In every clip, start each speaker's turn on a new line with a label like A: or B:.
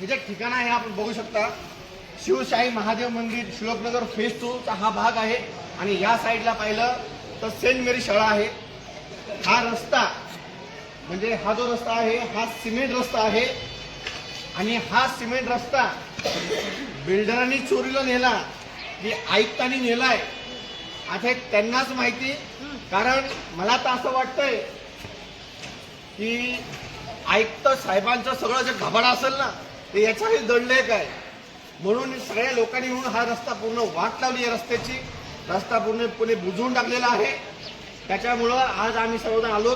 A: हे जे ठिकाण आहे आपण बघू शकता. शिवशाही महादेव मंदिर शिवकनगर फेज टूचा हा भाग आहे. आणि या साईडला पाहिलं तर सेंट मेरी शाळा आहे. हा रस्ता म्हणजे हा जो रस्ता आहे हा सिमेंट रस्ता आहे. आणि हा सिमेंट रस्ता बिल्डरांनी चोरीला नेला की आयुक्तांनी नेलाय. आता त्यांनाच माहिती कारण मला तर असं वाटतंय की आयुक्त साहेबांचं सगळं जे घबाडा असेल ना ते याच्याही दडलंय काय? म्हणून सगळ्या लोकांनी म्हणून हा रस्ता पूर्ण वाट लावली आहे रस्त्याची. रस्ता पूर्णपणे बुजवून टाकलेला आहे. त्याच्यामुळं आज आम्ही सर्वजण आलो.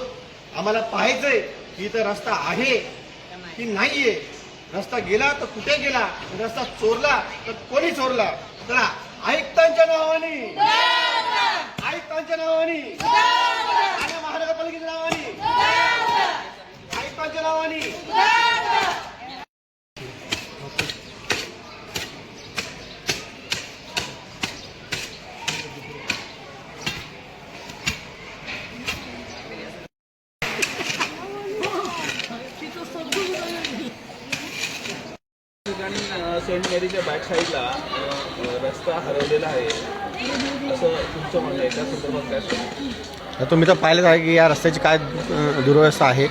A: आम्हाला पाहायचंय की इथं रस्ता आहे की नाहीये. रस्ता गेला तर कुठे गेला? रस्ता चोरला तर कोणी चोरला? तर आयुक्तांच्या नावाने. आयुक्तांच्या नावाने. आणि महानगरपालिकेच्या नावाने. आयुक्तांच्या नावाने
B: ठिकाणी अ, सेंट मेरीच्या बॅक साईडला रस्ता हरवलेला आहे. असं तुमचं म्हणणं आहे त्या संदर्भात काय सांगू?
A: तुम्ही तर पाहिलंच आहे की या रस्त्याची काय अ, दुरवस्था आहे.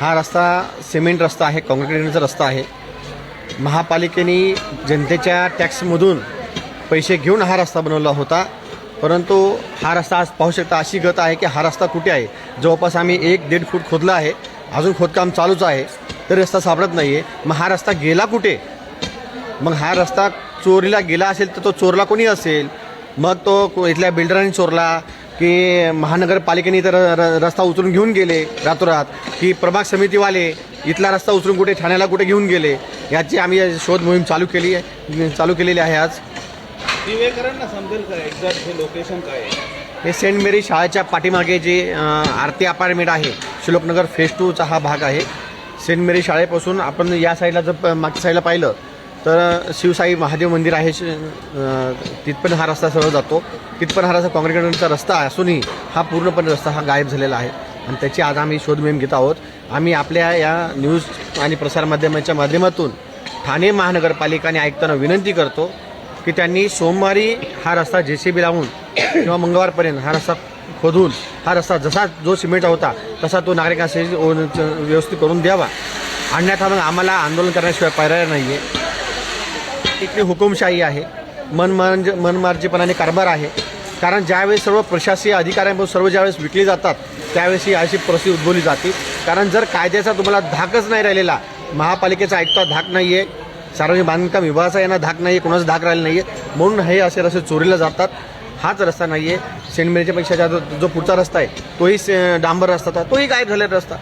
A: हा रस्ता सिमेंट रस्ता आहे काँक्रीटचा रस्ता आहे. महापालिकेने जनतेच्या टॅक्समधून पैसे घेऊन हा रस्ता बनवला होता. परंतु हा रस्ता आज पाहू शकता अशी गत आहे की हा रस्ता कुठे आहे? जवळपास आम्ही एक दीड फूट खोदला आहे. अजून खोदकाम चालूच आहे. तरी रस्ता सापडत नाही आहे मग हा रस्ता गेला कुठे? मग हा रस्ता चोरीला गेला असेल तर तो चोरला कोणी असेल? मग तो इथल्या बिल्डरांनी चोरला की महानगरपालिकेने तर रस्ता उचलून घेऊन गेले रातोरात की प्रभाग समितीवाले इथला रस्ता उचलून कुठे ठाण्याला कुठे घेऊन गेले? याची आम्ही शोध मोहीम चालू केली आहे चालू केलेली आहे आज.
B: दिवेकरांना समजेल का एक्झॅक्ट हे लोकेशन काय
A: हे सेंट मेरी शाळेच्या पाठीमागे जे आरती अपार्टमेंट आहे शिलोकनगर फेज टूचा हा भाग आहे. सेंट मेरी शाळेपासून आपण या साईडला जर मागच्या साईडला पाहिलं तर शिवसाई महादेव मंदिर आहे शि- तिथपर्यंत हा रस्ता सरळ जातो. तिथपर्यंत हा रस्ता काँक्रिटीचा रस्ता असूनही हा पूर्णपणे रस्ता हा गायब झालेला आहे. आणि त्याची आज आम्ही शोध मोहीम घेत आहोत. आम्ही आपल्या या न्यूज आणि प्रसारमाध्यमाच्या माध्यमातून ठाणे महानगरपालिका आणि आयुक्तांना विनंती करतो की त्यांनी सोमवारी हा रस्ता जे सी बी लावून किंवा मंगळवारपर्यंत हा रस्ता खोदून हा रस्ता जसा जो सिमेंट होता तसा तो नागरिकांसाठी ओ- व्यवस्थित करून द्यावा. अन्यथा मग आम्हाला आंदोलन करण्याशिवाय पर्याय नाही आहे तिथली हुकुमशाही आहे. मनमार्ज मनमार्जीपणाने कारभार आहे. कारण ज्यावेळेस सर्व प्रशासकीय अधिकाऱ्यांपासून सर्व ज्यावेळेस विकली जातात त्यावेळेस ही अशी परिस्थिती उद्भवली जाते. कारण जर कायद्याचा तुम्हाला धाकच नाही राहिलेला महापालिकेचा आयुक्ता धाक नाही आहे सार्वजनिक बांधकाम विभागाचा यांना धाक नाही आहे कोणाचा धाक राहिला नाही आहे म्हणून हे असे रस्ते चोरीला जातात. हाच रस्ता नाही आहे सेंटमेरीच्या पेक्षा जो जो पुढचा रस्ता आहे तोही डांबर रस्ता होता तोही गायब झालेला रस्ता.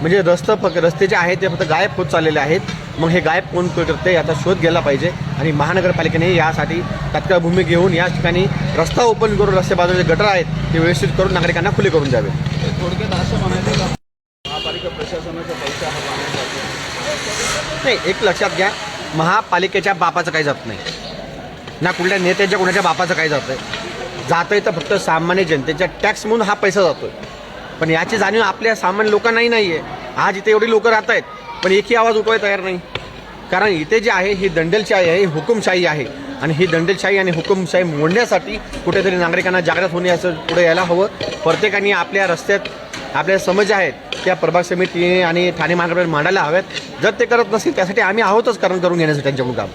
A: म्हणजे रस्ता फक्त रस्ते जे आहेत ते फक्त गायब होत चाललेले आहेत. मग हे गायब कोण करते याचा शोध घ्यायला पाहिजे. आणि महानगरपालिकेने यासाठी तात्काळ भूमी घेऊन या ठिकाणी रस्ता ओपन करून रस्ते बाजूचे गटर आहेत ते व्यवस्थित करून नागरिकांना खुले करून द्यावे.
B: थोडक्यात असं म्हणायचं का महापालिका प्रशासनाचा पैसा हा पाण्यात
A: नाही एक लक्षात घ्या महापालिकेच्या बापाचं काही जात नाही. ना कुठल्या नेत्याच्या कुणाच्या बापाचं काही जात आहे जातंय तर फक्त सामान्य जनतेच्या टॅक्स म्हणून हा पैसा जातोय. पण याची जाणीव आपल्या सामान्य लोकांनाही नाही आहे आज इथे एवढी लोकं राहत आहेत पण एकही आवाज उठवाय तयार नाही. कारण इथे जे आहे ही दंडेलशाही आहे ही हुकुमशाही आहे. आणि ही दंडेलशाही आणि हुकुमशाही मोडण्यासाठी कुठेतरी नागरिकांना जागृत होणे असं पुढे यायला हवं. प्रत्येकाने आपल्या रस्त्यात आपल्या समज आहेत त्या प्रभाग समितीने आणि ठाणे महानगरपालिका मांडायला हव्यात. जर ते करत नसतील त्यासाठी आम्ही आहोतच कारण करून घेण्यासाठी त्यांच्याकडून काम.